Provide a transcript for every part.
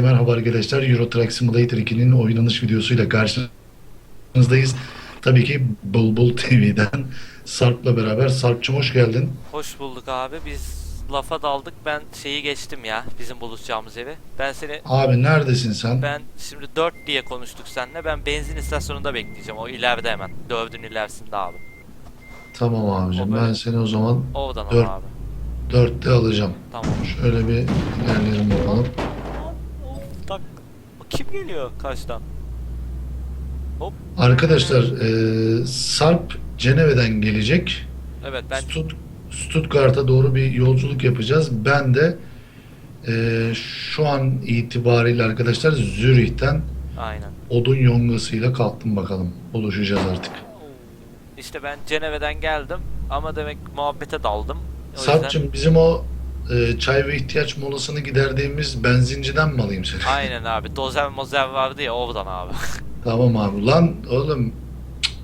merhaba arkadaşlar. Euro Truck Simulator 2'nin oynanış videosuyla karşınızdayız. Tabii ki Bulbul TV'den Sarp'la beraber. Sarp'cığım hoş geldin. Hoş bulduk abi. Biz lafa daldık. Ben şeyi geçtim ya. Bizim buluşacağımız evi. Ben seni Abi neredesin sen? ben şimdi 4 diye konuştuk seninle. Ben benzin istasyonunda bekleyeceğim. O ileride hemen. Dövdün ilerisinde abi. Tamam abicim. Ben seni o zaman Oradan Dört. al abi. dörtte alacağım. Tamam. Şöyle bir ilerleyelim bakalım. Kim geliyor karşıdan? Hop. Arkadaşlar e, Sarp Ceneve'den gelecek. Evet ben Stut, Stuttgart'a doğru bir yolculuk yapacağız. Ben de e, şu an itibariyle arkadaşlar Zürih'ten aynen. odun yongasıyla kalktım bakalım. Buluşacağız artık. İşte ben Ceneve'den geldim ama demek muhabbete daldım. O yüzden- Sarp'cığım bizim o e, çay ve ihtiyaç molasını giderdiğimiz benzinciden mi alayım seni? Aynen abi. Dozer mozer vardı ya oradan abi. Tamam abi. Lan oğlum cık,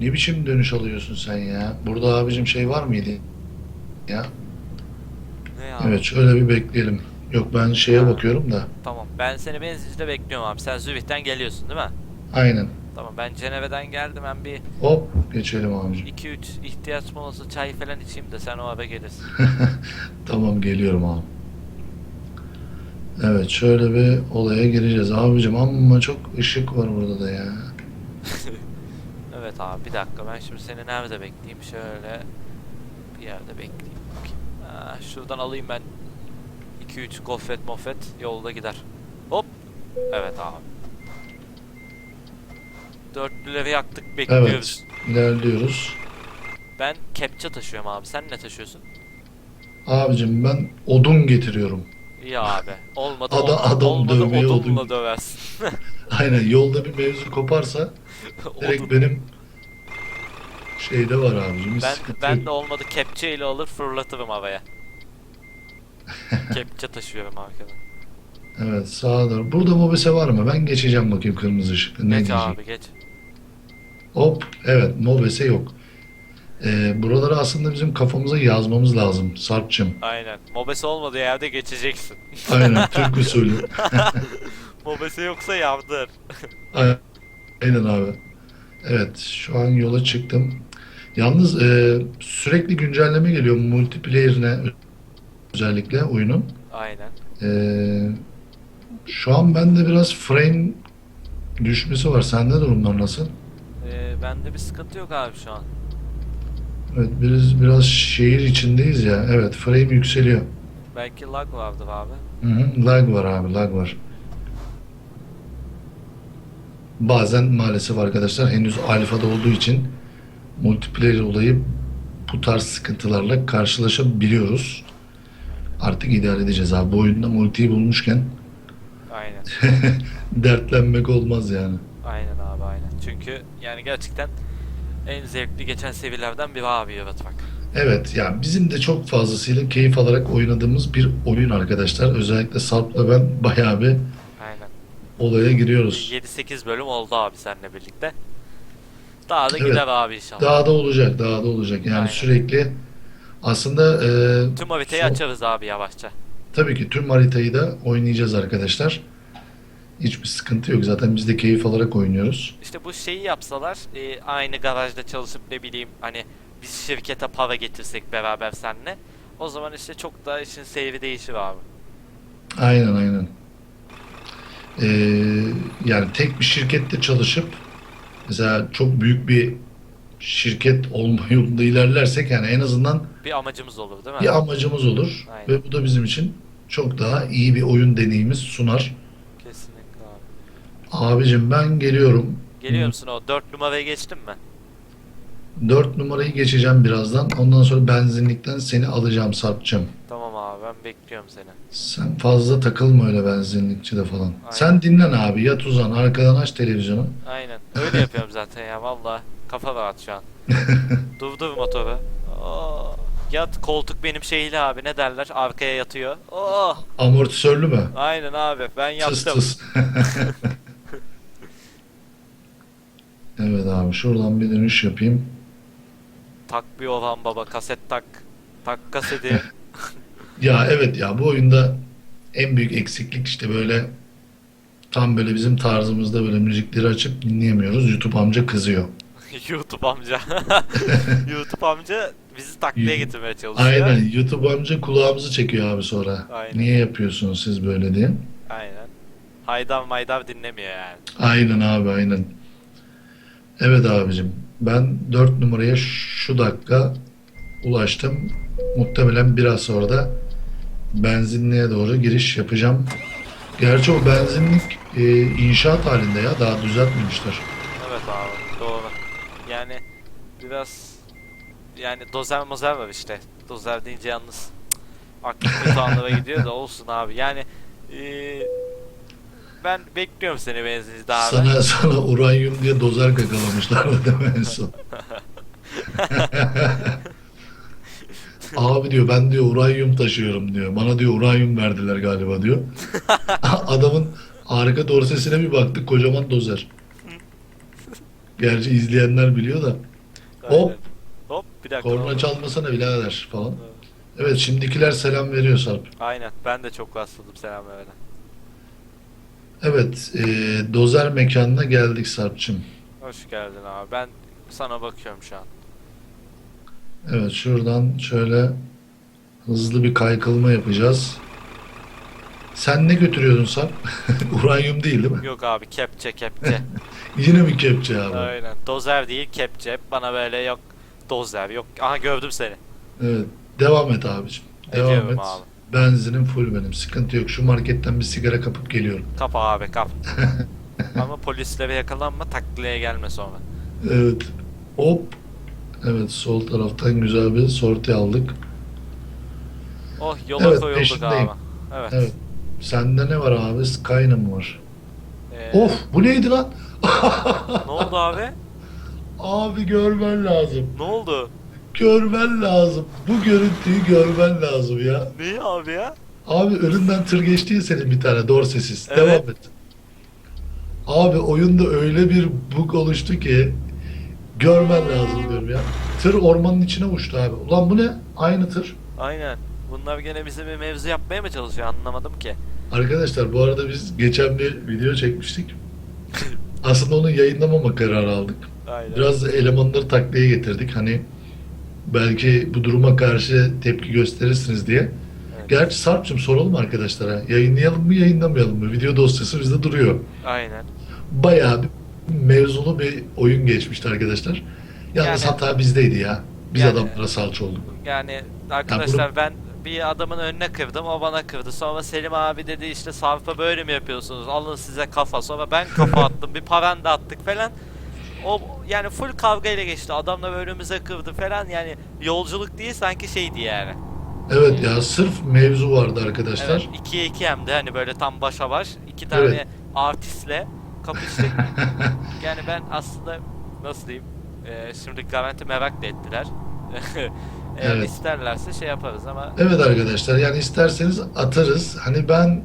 ne biçim dönüş alıyorsun sen ya? Burada abicim şey var mıydı? Ya. ne ya? Evet şöyle bir bekleyelim. Yok ben şeye Ha. bakıyorum da. Tamam. Ben seni benzincide bekliyorum abi. Sen Zürih'ten geliyorsun değil mi? Aynen. Tamam ben Ceneve'den geldim. Ben bir Hop geçelim abicim. 2-3 ihtiyaç molası çay falan içeyim de sen o ara gelirsin. Tamam geliyorum abi. Evet şöyle bir olaya gireceğiz abicim ama çok ışık var burada da ya. evet abi bir dakika ben şimdi seni nerede bekleyeyim? Şöyle bir yerde bekleyeyim. bakayım. Ha, şuradan alayım ben 2-3 gofret mofet yolda gider. Hop. Evet abi. Dörtlüleri yaktık bekliyoruz. Evet ilerliyoruz. Ben kepçe taşıyorum abi. Sen ne taşıyorsun? Abicim ben odun getiriyorum. İyi abi. Olmadı Adam- olmadı, adam olmadı dövmeye odunla odun. döversin. Aynen yolda bir mevzu koparsa direkt Odun. benim şeyde var abicim. Ben sıkıntı ben de olmadı kepçeyle alır fırlatırım havaya. Kepçe taşıyorum arkada. Evet sağa doğru. Burada mobese var mı? Ben geçeceğim bakayım kırmızı ışık. Ne Geç diyecek? abi geç. Hop evet mobese yok. Ee, buraları aslında bizim kafamıza yazmamız lazım Sarp'cığım. Aynen. Mobese olmadığı yerde geçeceksin. Aynen Türk usulü. Mobese yoksa yardır. Aynen abi. Evet şu an yola çıktım. Yalnız e, sürekli güncelleme geliyor multiplayer'ine özellikle oyunun. Aynen. E, şu an bende biraz frame düşmesi var. Sende durumlar nasıl? Ee, bende bir sıkıntı yok abi şu an. Evet biraz biraz şehir içindeyiz ya. Evet frame yükseliyor. Belki lag vardır abi. Hı hı, lag var abi lag var. Bazen maalesef arkadaşlar henüz alfada olduğu için multiplayer olayı bu tarz sıkıntılarla karşılaşabiliyoruz. Artık idare edeceğiz abi. Bu oyunda multiyi bulmuşken Aynen. dertlenmek olmaz yani. Aynen abi aynen. Çünkü yani gerçekten en zevkli geçen seviyelerden biri abi yaratmak. Evet ya bizim de çok fazlasıyla keyif alarak oynadığımız bir oyun arkadaşlar. Özellikle Sarp'la ben bayağı bir Aynen. olaya giriyoruz. 7-8 bölüm oldu abi seninle birlikte. Daha da Evet. gider abi inşallah. Daha da olacak, daha da olacak. Yani Aynen. sürekli aslında e, Tüm haritayı son- açarız abi yavaşça. Tabii ki tüm haritayı da oynayacağız arkadaşlar. Hiçbir sıkıntı yok. Zaten biz de keyif alarak oynuyoruz. İşte bu şeyi yapsalar e, aynı garajda çalışıp ne bileyim hani biz şirkete para getirsek beraber seninle o zaman işte çok daha işin seyri değişir abi. Aynen aynen. Ee, yani tek bir şirkette çalışıp mesela çok büyük bir şirket olma yolunda ilerlersek yani en azından Bir amacımız olur değil mi? bir amacımız olur Aynen. ve bu da bizim için çok daha iyi bir oyun deneyimi sunar. Abicim ben geliyorum. Geliyor musun o 4 numaraya geçtin mi? 4 numarayı geçeceğim birazdan. Ondan sonra benzinlikten seni alacağım Sarp'cığım. Tamam abi ben bekliyorum seni. Sen fazla takılma öyle benzinlikçide falan. Aynen. Sen dinlen abi yat uzan arkadan aç televizyonu. Aynen. Öyle yapıyorum zaten ya valla. Kafa rahat şu an. Durdur motoru. Oo. Yat koltuk benim şeyli abi ne derler arkaya yatıyor. Oh. Amortisörlü mü? Aynen abi ben Tıs yaptım. tıs. evet abi şuradan bir dönüş yapayım. Tak bir Orhan baba kaset tak. Tak kaseti. Ya evet ya bu oyunda En büyük eksiklik işte böyle tam böyle bizim tarzımızda böyle müzikleri açıp dinleyemiyoruz. YouTube amca kızıyor. YouTube amca. YouTube amca bizi taklaya Y- getirmeye çalışıyor. Aynen YouTube amca kulağımızı çekiyor abi sonra. Aynen. Niye yapıyorsunuz siz böyle diye. Aynen. Haydav maydav dinlemiyor yani. Aynen abi aynen. Evet abicim ben 4 numaraya şu dakika ulaştım. Muhtemelen biraz sonra da benzinliğe doğru giriş yapacağım. Gerçi o benzinlik e, inşaat halinde ya daha düzeltmemişler. Evet abi doğru. Yani biraz yani dozer mozer var işte. Dozer deyince yalnız aklım kötü anlara gidiyor da olsun abi. Yani eee, ben bekliyorum seni benzincide abi. Sana sana uranyum diye dozer kakalamışlardı değil mi en son? Abi diyor ben diyor uranyum taşıyorum diyor. Bana diyor uranyum verdiler galiba diyor. Adamın arka dorsesine bir baktık kocaman dozer. Gerçi izleyenler biliyor da. Aynen. Hop Hop bir dakika. korna çalmasana birader falan. Evet şimdikiler selam veriyor Sarp. Aynen ben de çok rastladım selam öyle. Evet e, dozer mekanına geldik Sarp'cığım. Hoş geldin abi. Ben sana bakıyorum şu an. Evet şuradan şöyle hızlı bir kaykılma yapacağız. Sen ne götürüyordun Sarp? Uranyum değil değil mi? Yok abi kepçe kepçe. Yine mi kepçe abi? Aynen. Dozer değil kepçe. Bana böyle yok dozer yok. Aha gördüm seni. Evet. Devam et abicim. Devam Ediyorum et. abi. Benzinim full benim. Sıkıntı yok. Şu marketten bir sigara kapıp geliyorum. Kap abi kap. Ama polislere yakalanma taklaya gelme sonra. Evet. Hop. Evet sol taraftan güzel bir sorti aldık. Oh yola Evet, koyulduk abi. Evet. Evet. Sende ne var abi? Skyna mı var? Ee, Of bu neydi lan? Ne oldu abi? Abi görmen lazım. Ne oldu? Görmen lazım. Bu görüntüyü görmen lazım ya. Niye abi ya? Abi önünden tır geçti ya senin bir tane dorsesiz. Evet. Devam et. Abi oyunda öyle bir bug oluştu ki görmen lazım diyorum ya. Tır ormanın içine uçtu abi. Ulan bu ne? Aynı tır. Aynen. Bunlar gene bize bir mevzu yapmaya mı çalışıyor anlamadım ki. Arkadaşlar bu arada biz geçen bir video çekmiştik. Aslında onu yayınlamama kararı aldık. Aynen. Biraz elemanları taklaya getirdik. Hani belki bu duruma karşı tepki gösterirsiniz diye. Gerçi Sarp'cığım soralım arkadaşlara. Yayınlayalım mı yayınlamayalım mı? Video dosyası bizde duruyor. Aynen. Bayağı bir mevzulu bir oyun geçmişti arkadaşlar. Yalnız Yani- hata bizdeydi ya. Biz Yani- adamlara salça olduk. Yani arkadaşlar ben bir adamın önüne kırdım o bana kırdı. Sonra Selim abi dedi işte Sarp'a böyle mi yapıyorsunuz? Alın size kafa. Sonra ben kafa attım. bir paranda attık falan. O yani full kavga ile geçti. Adamla önümüze kırdı falan. Yani yolculuk değil sanki şeydi yani. Evet ya sırf mevzu vardı arkadaşlar. Evet 2'ye 2 hem de hani böyle tam başa baş iki tane Evet. artistle kapıştık. yani ben aslında nasıl diyeyim? Ee, şimdi garanti merak da ettiler. Eğer Evet. isterlerse şey yaparız ama Evet arkadaşlar yani isterseniz atarız. Hani ben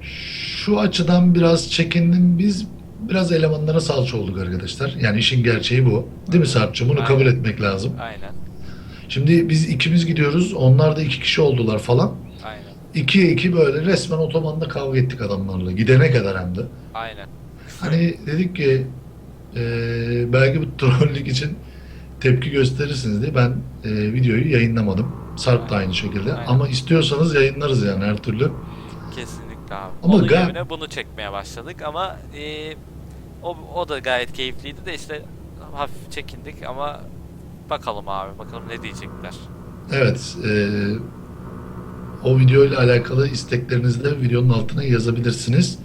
şu açıdan biraz çekindim. Biz biraz elemanlara salça olduk arkadaşlar. Yani işin gerçeği bu. Değil mi Sarp'cığım? Bunu kabul Aynen. etmek lazım. aynen Şimdi biz ikimiz gidiyoruz. Onlar da iki kişi oldular falan. aynen İkiye iki böyle resmen otobanda kavga ettik adamlarla. Gidene kadar hem de. aynen. Hani dedik ki eee, belki bu trollük için tepki gösterirsiniz diye ben eee, videoyu yayınlamadım. Sarp da aynı şekilde. Aynen. Ama istiyorsanız yayınlarız yani her türlü. Kesinlikle abi. Ama Onun ga- yerine bunu çekmeye başladık ama e, o, o da gayet keyifliydi de işte hafif çekindik ama bakalım abi bakalım ne diyecekler. Evet. eee, o videoyla alakalı isteklerinizi de videonun altına yazabilirsiniz.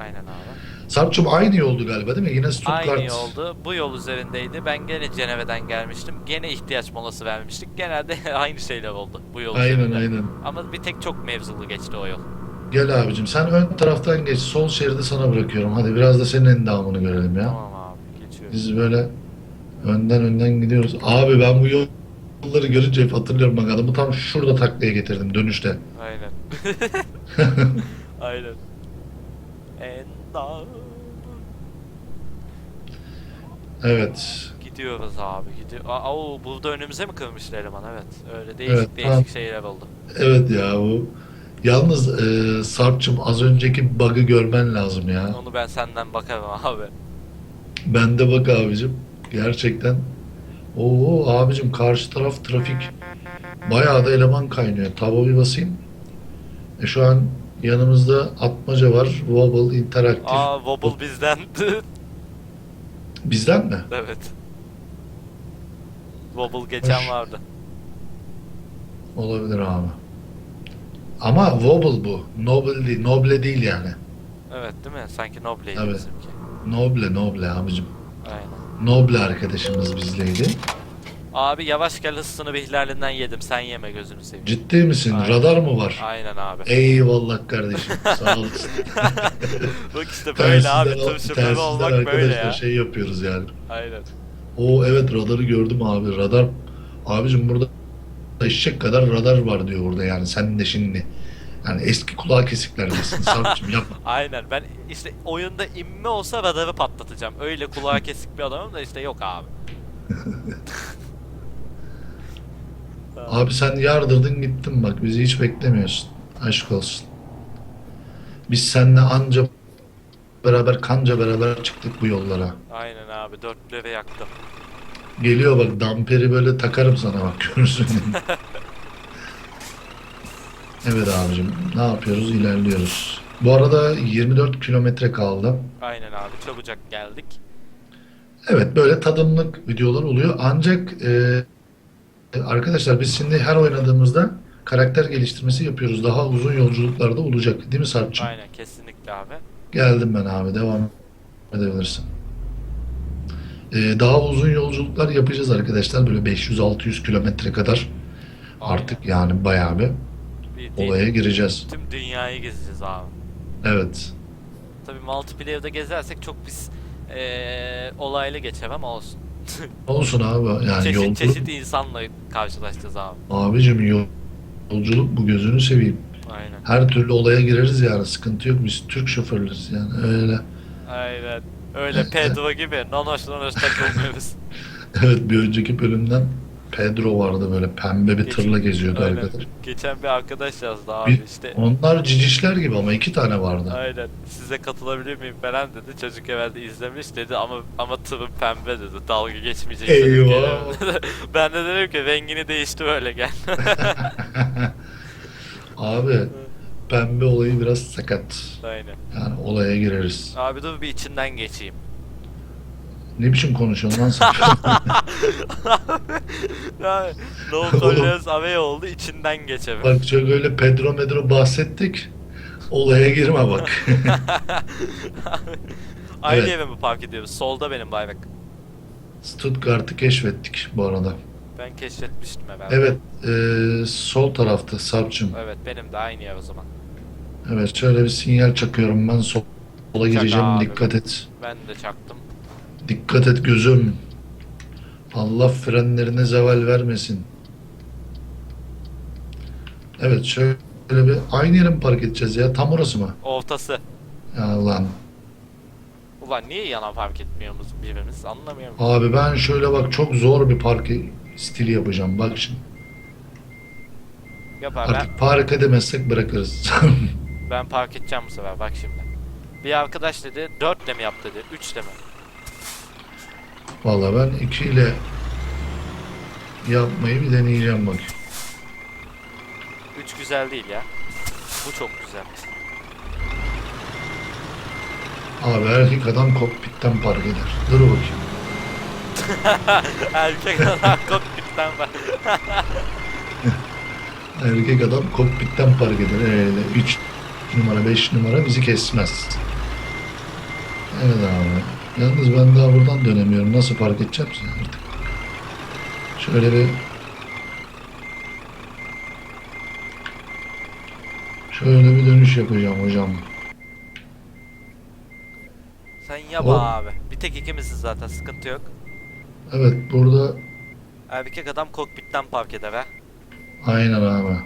Aynen abi. Sarp'cığım aynı yoldu galiba değil mi? Yine Stuttgart. Aynı oldu. Bu yol üzerindeydi. Ben gene Cenevre'den gelmiştim. Gene ihtiyaç molası vermiştik. Genelde aynı şeyler oldu bu yol Aynen üzerinde. aynen. Ama bir tek çok mevzulu geçti o yol. Gel abicim sen ön taraftan geç. Sol şeridi sana bırakıyorum. Hadi biraz da senin endamını görelim ya. Tamam abi geçiyoruz. Biz böyle önden önden gidiyoruz. Abi ben bu yolları görünce hep hatırlıyorum bak adamı tam şurada taklaya getirdim dönüşte. Aynen. Aynen. Evet. Gidiyoruz abi gidiyor. Aa, oo, burada önümüze mi kırmıştı eleman evet. Öyle değişik Evet, değişik tamam. şeyler oldu. Evet ya bu Yalnız e, Sarp'cığım az önceki bug'ı görmen lazım ya. Onu ben senden bakarım abi. Ben de bak abicim. Gerçekten. Oo abicim karşı taraf trafik. Bayağı da eleman kaynıyor. Taba bir basayım. E şu an yanımızda atmaca var. Wobble interaktif. Aa Wobble bizden. Bizden mi? evet. Wobble geçen Hoş. vardı. Olabilir abi. Ama Wobble bu. Noble değil. Noble değil yani. Evet değil mi? Sanki Noble'ydi Evet. bizimki. Noble, Noble abicim. Aynen. Noble arkadaşımız bizleydi. Abi yavaş gel hızını bir hilalinden yedim. Sen yeme gözünü seveyim. Ciddi misin? Aynen. Radar mı var? Aynen abi. Eyvallah kardeşim. Sağ olasın. Bak işte böyle abi. Tır şoförü telsizden olmak böyle arkadaşlar ya. şey yapıyoruz yani. Aynen. O evet radarı gördüm abi. Radar abicim burada eşek kadar radar var diyor burada yani sen de şimdi. Yani eski kulağı kesiklerdesin Sarp'cığım yapma. Aynen. Ben işte oyunda inme olsa radarı patlatacağım. Öyle kulağa kesik bir adamım da işte yok abi. Abi sen yardırdın gittin bak bizi hiç beklemiyorsun. Aşk olsun. Biz seninle anca beraber kanca beraber çıktık bu yollara. Aynen abi. Dörtleri yaktım. Geliyor bak damperi böyle takarım sana bak görürsün. evet abicim ne yapıyoruz ilerliyoruz. Bu arada 24 kilometre kaldı. Aynen abi. Çabucak geldik. Evet böyle tadımlık videolar oluyor ancak e, arkadaşlar biz şimdi her oynadığımızda karakter geliştirmesi yapıyoruz. Daha uzun yolculuklarda olacak değil mi Sarp'cığım? Aynen kesinlikle abi. Geldim ben abi devam edebilirsin. E, daha uzun yolculuklar yapacağız arkadaşlar böyle 500-600 kilometre kadar artık yani bayağı bir Bir, olaya gireceğiz. Tüm dünyayı gezeceğiz abi. Evet. Tabii multiplayer'da gezersek çok biz eee olaylı geçer ama olsun. Olsun abi yani çeşit yolculuk. çeşit insanla karşılaşacağız abi. Abicim yol- yolculuk bu gözünü seveyim. Aynen. Her türlü olaya gireriz yani sıkıntı yok biz Türk şoförleriz yani öyle. Aynen. Öyle Pedro gibi nonoş nonoş takılmıyoruz. Evet bir önceki bölümden Pedro vardı böyle pembe bir Geç- tırla geziyordu Aynen. arkadaş. Geçen bir arkadaş yazdı abi Bir- işte. Onlar cicişler gibi ama iki tane vardı. Aynen. Size katılabilir miyim falan dedi. Çocuk evvel izlemiş dedi ama ama tırın pembe dedi. Dalga geçmeyecek. Eyvah. ben de dedim ki rengini değişti böyle gel. Abi pembe olayı biraz sakat. Aynen. Yani olaya gireriz. Abi dur bir içinden geçeyim. Ne biçim konuşuyorsun lan sen? Yani no colors away oldu içinden geçelim. bak çok öyle Pedro Medro bahsettik. Olaya girme bak. Aynı Evet. eve mi park ediyoruz? Solda benim bayrak. Stuttgart'ı keşfettik bu arada. Ben keşfetmiştim evvel. Evet, e, sol tarafta Sarp'cığım. Evet benim de aynı yer o zaman. Evet, şöyle bir sinyal çakıyorum ben sol- sola Çak gireceğim. abi. Dikkat et. Ben de çaktım. Dikkat et gözüm. Allah frenlerine zeval vermesin. Evet, şöyle bir aynı yere mi park edeceğiz ya? Tam orası mı? Ortası. Ya lan. Ulan niye yana park etmiyoruz birbirimiz anlamıyorum. Abi ben şöyle bak çok zor bir park stili yapacağım. Bak şimdi. Yapar ben, Artık park edemezsek bırakırız. ben park edeceğim bu sefer bak şimdi. Bir arkadaş dedi 4 de mi yap dedi 3 de mi? Vallahi ben iki ile yapmayı bir deneyeceğim bak. 3 güzel değil ya. Bu çok güzel. Abi erkek adam kokpitten park eder. Dur bakayım. Erkek adam kokpitten bak. Erkek adam kokpitten park eder. Öyle 3 numara 5 numara bizi kesmez. Evet abi. Yalnız ben daha buradan dönemiyorum. Nasıl park edeceğim ki artık? Şöyle bir Şöyle bir dönüş yapacağım hocam. Sen yap Hop. abi. Bir tek ikimiziz zaten sıkıntı yok. Evet burada Erkek adam kokpitten park eder ha. aynen abi.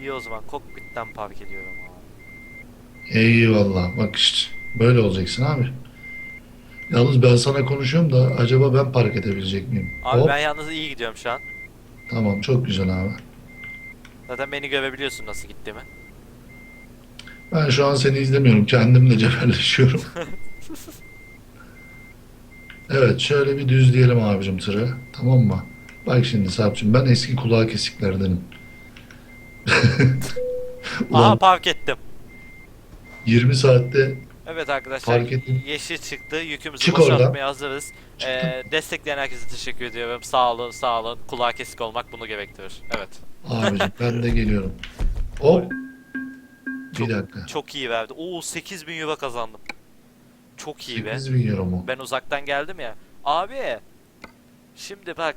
İyi o zaman kokpitten park ediyorum abi. Eyvallah. Bak işte böyle olacaksın abi. Yalnız ben sana konuşuyorum da acaba ben park edebilecek miyim? Abi Hop. ben yalnız iyi gidiyorum şu an. Tamam çok güzel abi. Zaten beni görebiliyorsun nasıl gittiğimi. Ben şu an seni izlemiyorum. Kendimle cebelleşiyorum. evet şöyle bir düzleyelim abicim tırı. Tamam mı? Bak şimdi Sarp'cığım ben eski kulağı kesiklerdenim. Aha Ulan park ettim. 20 saatte Evet arkadaşlar Fark ettim. yeşil çıktı. Yükümüzü Çık boşaltmaya oradan. hazırız. Ee, destekleyen herkese teşekkür ediyorum. Sağ olun sağ olun. Kulağı kesik olmak bunu gerektirir. Evet. abicim ben de geliyorum. Hop. Çok- Bir dakika. Çok iyi verdi. Oo 8000 euro kazandım. Çok iyi be. 8 bin euro mu? Ben uzaktan geldim ya. Abi şimdi bak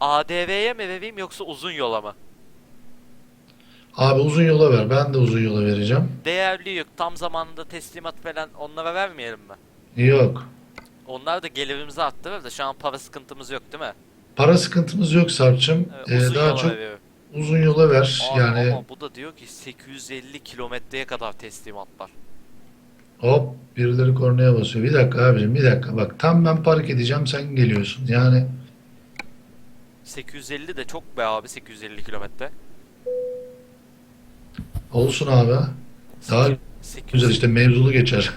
ADV'ye mi vereyim yoksa uzun yola mı? Abi uzun yola ver. Ben de uzun yola vereceğim. Değerli yük tam zamanında teslimat falan onlara vermeyelim mi? Yok. Onlar da gelirimizi arttırır da şu an para sıkıntımız yok değil mi? Para sıkıntımız yok Sarp'cığım. Ee, Ee, uzun daha yola çok veriyorum. uzun yola ver. Abi yani ama bu da diyor ki 850 kilometreye kadar teslimatlar. hop birileri kornaya basıyor. Bir dakika abicim bir dakika. Bak tam ben park edeceğim sen geliyorsun. Yani 850 de çok be abi 850 kilometre. Olsun abi. Daha 800 güzel işte mevzulu geçer.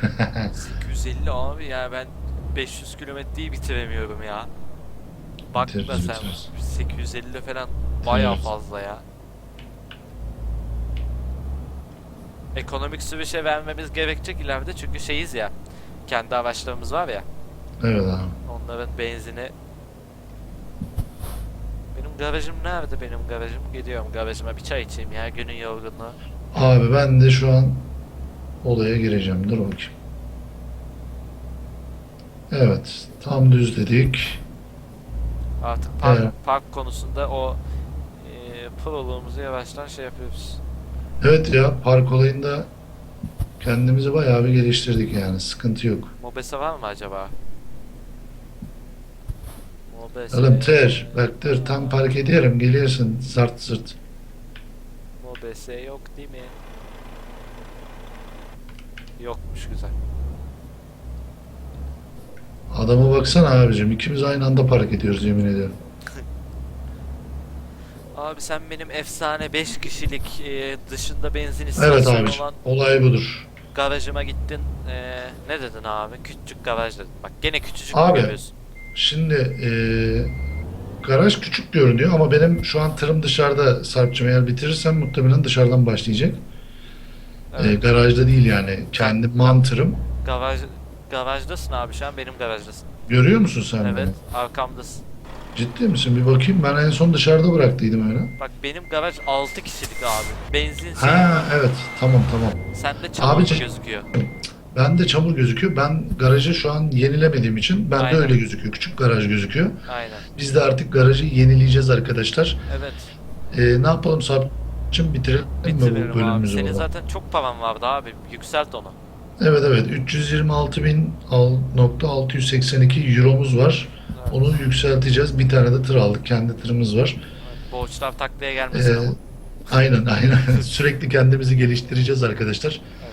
850 abi ya ben 500 kilometreyi bitiremiyorum ya. Bak Bitiririz, sen bitiririz. 850 falan Bitiririz. fazla ya. Ekonomik sürüşe vermemiz gerekecek ileride çünkü şeyiz ya. Kendi araçlarımız var ya. evet abi. Onların benzini benim garajım nerede benim garajım? Gidiyorum garajıma bir çay içeyim ya günün yorgunluğu. Abi ben de şu an olaya gireceğim. Dur bakayım. Evet. Tam düz dedik. Artık park, Evet. park konusunda o e, proluğumuzu yavaştan şey yapıyoruz. Evet ya park olayında kendimizi bayağı bir geliştirdik yani. Sıkıntı yok. Mobese var mı acaba? Mobese. Oğlum ter. Bak dur tam park ediyorum. Geliyorsun zart zırt. Mobese yok değil mi? Yokmuş güzel. Adama baksana abicim. ikimiz aynı anda park ediyoruz yemin ediyorum. Abi sen benim efsane 5 kişilik e, dışında benzin Evet istasyonu abicim. olan Olay budur. garajıma gittin. E, ne dedin abi? Küçük garaj dedin. Bak gene küçücük Abi. görüyorsun. Şimdi eee, garaj küçük görünüyor ama benim şu an tırım dışarıda Sarp'cığım eğer bitirirsem muhtemelen dışarıdan başlayacak. Evet. Eee, garajda değil yani. Kendi mantırım. Garaj garajdasın abi şu an benim garajdasın. Görüyor musun sen Evet, beni? arkamdasın. Ciddi misin? Bir bakayım. Ben en son dışarıda bıraktıydım öyle. Bak benim garaj 6 kişilik abi. Benzin şey. Ha evet. Tamam tamam. Sende çamur Abici- gözüküyor. Bende çamur gözüküyor. Ben garajı şu an yenilemediğim için bende Aynen. öyle gözüküyor. Küçük garaj gözüküyor. Aynen. Biz de artık garajı yenileyeceğiz arkadaşlar. Evet. Eee, ne yapalım Sarp'cığım bitirelim mi bu abi. bölümümüzü? Senin burada? zaten çok paran vardı abi. Yükselt onu. Evet evet 326.682 euromuz var. Evet. Onu yükselteceğiz. Bir tane de tır aldık. Kendi tırımız var. Borçlar taklaya gelmesin Ee, ama. aynen aynen. Sürekli kendimizi geliştireceğiz arkadaşlar. Evet.